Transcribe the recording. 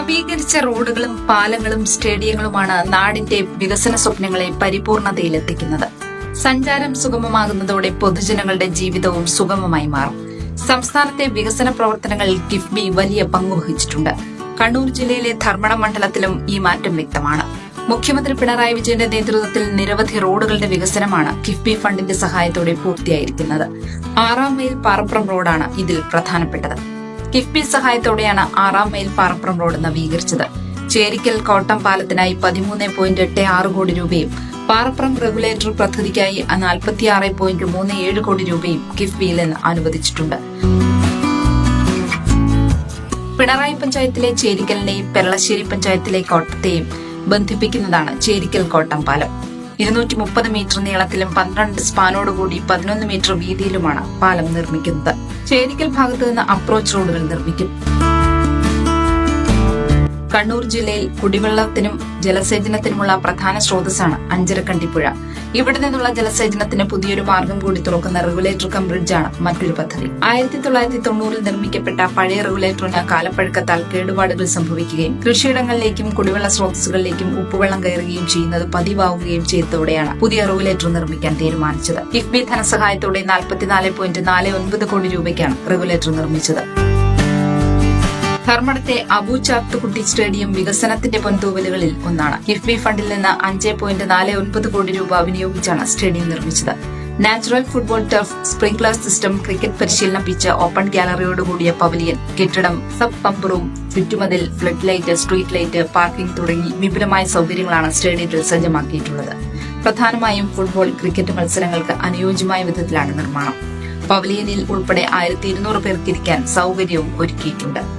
മികച്ച റോഡുകളും പാലങ്ങളും സ്റ്റേഡിയങ്ങളുമാണ് നാടിന്റെ വികസന സ്വപ്നങ്ങളെ പരിപൂർണതയിലെത്തിക്കുന്നത്. സഞ്ചാരം സുഗമമാകുന്നതോടെ പൊതുജനങ്ങളുടെ ജീവിതവും സുഗമമായി മാറും. സംസ്ഥാനത്തെ വികസന പ്രവർത്തനങ്ങളിൽ കിഫ്ബി വലിയ പങ്കുവഹിച്ചിട്ടുണ്ട് കണ്ണൂർ ജില്ലയിലെ ധർമ്മട മണ്ഡലത്തിലും ഈ മാറ്റം വ്യക്തമാണ്. മുഖ്യമന്ത്രി പിണറായി വിജയന്റെ നേതൃത്വത്തിൽ നിരവധി റോഡുകളുടെ വികസനമാണ് കിഫ്ബി ഫണ്ടിന്റെ സഹായത്തോടെ പൂർത്തിയായിരിക്കുന്നത്. ആറാം മൈൽ പാറപ്പുറം റോഡാണ് ഇതിൽ പ്രധാനപ്പെട്ടത്. കിഫ്ബി സഹായത്തോടെയാണ് ആറാം മൈൽ പാറപ്പുറം റോഡ് നവീകരിച്ചത്. ചേരിക്കൽ കോട്ടം പാലത്തിനായി പതിമൂന്ന് പോയിന്റ് എട്ട് ആറ് കോടി രൂപയും പാറപ്പുറം റെഗുലേറ്റർ പദ്ധതിക്കായി നാൽപ്പത്തിയാറ് പോയിന്റ് മൂന്ന് ഏഴ് കോടി രൂപയും കിഫ്ബിയിൽ നിന്ന് അനുവദിച്ചിട്ടുണ്ട്. പിണറായി പഞ്ചായത്തിലെ ചേരിക്കലിനെയും പെരളശ്ശേരി പഞ്ചായത്തിലെ കോട്ടത്തെയും ബന്ധിപ്പിക്കുന്നതാണ് ചേരിക്കൽ കോട്ടം പാലം. ഇരുന്നൂറ്റി മുപ്പത് മീറ്റർ നീളത്തിലും പന്ത്രണ്ട് സ്പാനോടുകൂടി പതിനൊന്ന് മീറ്റർ വീതിയിലുമാണ് പാലം നിർമ്മിക്കുന്നത്. ചേരിക്കൽ ഭാഗത്ത് നിന്ന് അപ്രോച്ച് റോഡുകൾ നിർമ്മിക്കും. കണ്ണൂർ ജില്ലയിൽ കുടിവെള്ളത്തിനും ജലസേചനത്തിനുമുള്ള പ്രധാന സ്രോതസ്സാണ് അഞ്ചരക്കണ്ടിപ്പുഴ. ഇവിടെ നിന്നുള്ള ജലസേചനത്തിന് പുതിയൊരു മാർഗം കൂടി തുറക്കുന്ന റെഗുലേറ്റർ കം ബ്രിഡ്ജാണ് മറ്റൊരു പദ്ധതി. ആയിരത്തി തൊള്ളായിരത്തി തൊണ്ണൂറിൽ നിർമ്മിക്കപ്പെട്ട പഴയ റെഗുലേറ്ററിന് കാലപ്പഴക്കത്താൽ കേടുപാടുകൾ സംഭവിക്കുകയും കൃഷിയിടങ്ങളിലേക്കും കുടിവെള്ള സ്രോതസ്സുകളിലേക്കും ഉപ്പുവെള്ളം കയറുകയും ചെയ്യുന്നത് പതിവാവുകയും ചെയ്തതോടെയാണ് പുതിയ റെഗുലേറ്റർ നിർമ്മിക്കാൻ തീരുമാനിച്ചത്. കിഫ്ബി ധനസഹായത്തോടെ നാൽപ്പത്തിനാല് പോയിന്റ് നാല് ഒൻപത് കോടി രൂപയ്ക്കാണ് റെഗുലേറ്റർ നിർമ്മിച്ചത്. ധർമ്മടത്തെ അബു ചാത്തുകുട്ടി സ്റ്റേഡിയം വികസനത്തിന്റെ പൊൻതൂവലുകളിൽ ഒന്നാണ്. കിഫ്ബി ഫണ്ടിൽ നിന്ന് അഞ്ച് പോയിന്റ് നാല് ഒൻപത് കോടി രൂപ വിനിയോഗിച്ചാണ് സ്റ്റേഡിയം നിർമ്മിച്ചത്. Natural football turf sprinkler system cricket പരിശീലന പിച്ച് ഓപ്പൺ ഗാലറിയോടുകൂടിയ പവലിയൻ കെട്ടിടം sub pump room ചുറ്റുമതിൽ flood light street light parking തുടങ്ങി വിപുലമായ സൗകര്യങ്ങളാണ് സ്റ്റേഡിയത്തിൽ സജ്ജമാക്കിയിട്ടുള്ളത്. പ്രധാനമായും ഫുട്ബോൾ ക്രിക്കറ്റ് മത്സരങ്ങൾക്ക് അനുയോജ്യമായ വിധത്തിലാണ് നിർമ്മാണം. പവലിയനിൽ ഉൾപ്പെടെ ആയിരത്തി ഇരുന്നൂറ് പേർക്കിരിക്കാൻ സൗകര്യവും ഒരുക്കിയിട്ടുണ്ട്.